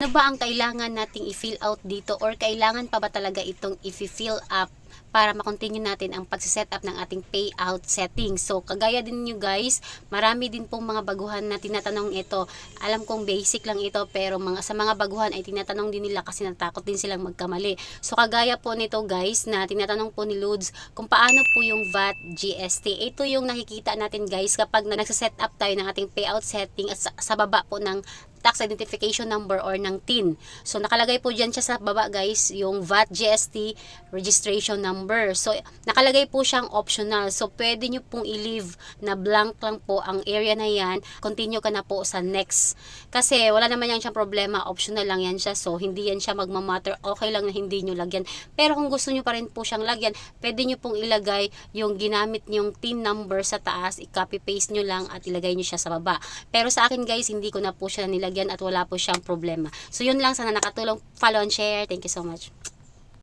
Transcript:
Ano ba ang kailangan nating i-fill out dito or kailangan pa ba talaga itong i-fill up para makontinue natin ang pagsiset up ng ating payout settings. So, kagaya din nyo guys, marami din pong mga baguhan na tinatanong ito. Alam kong basic lang ito, pero mga, sa mga baguhan ay tinatanong din nila kasi natakot din silang magkamali. So, kagaya po nito guys, na tinatanong po ni Lods kung paano po yung VAT GST. Ito yung nakikita natin guys kapag na nagsiset up tayo ng ating payout setting at sa, sa baba po ng tax identification number or ng TIN. So nakalagay po diyan siya sa baba guys yung VAT GST registration number. So nakalagay po siyang optional. So pwede nyo pong i-leave na blank lang po ang area na yan. Continue ka na po sa next. Kasi wala naman yan siyang problema. Optional lang yan siya. So hindi yan siya magmamatter. Okay lang na hindi nyo lagyan. Pero kung gusto nyo pa rin po siyang lagyan, pwede nyo pong ilagay yung ginamit nyong TIN number sa taas. I-copy paste nyo lang at ilagay nyo siya sa baba. Pero sa akin guys, hindi ko na po siya nilagyan at wala po siyang problema. So yun lang sana nakatulong. Follow and share. Thank you so much.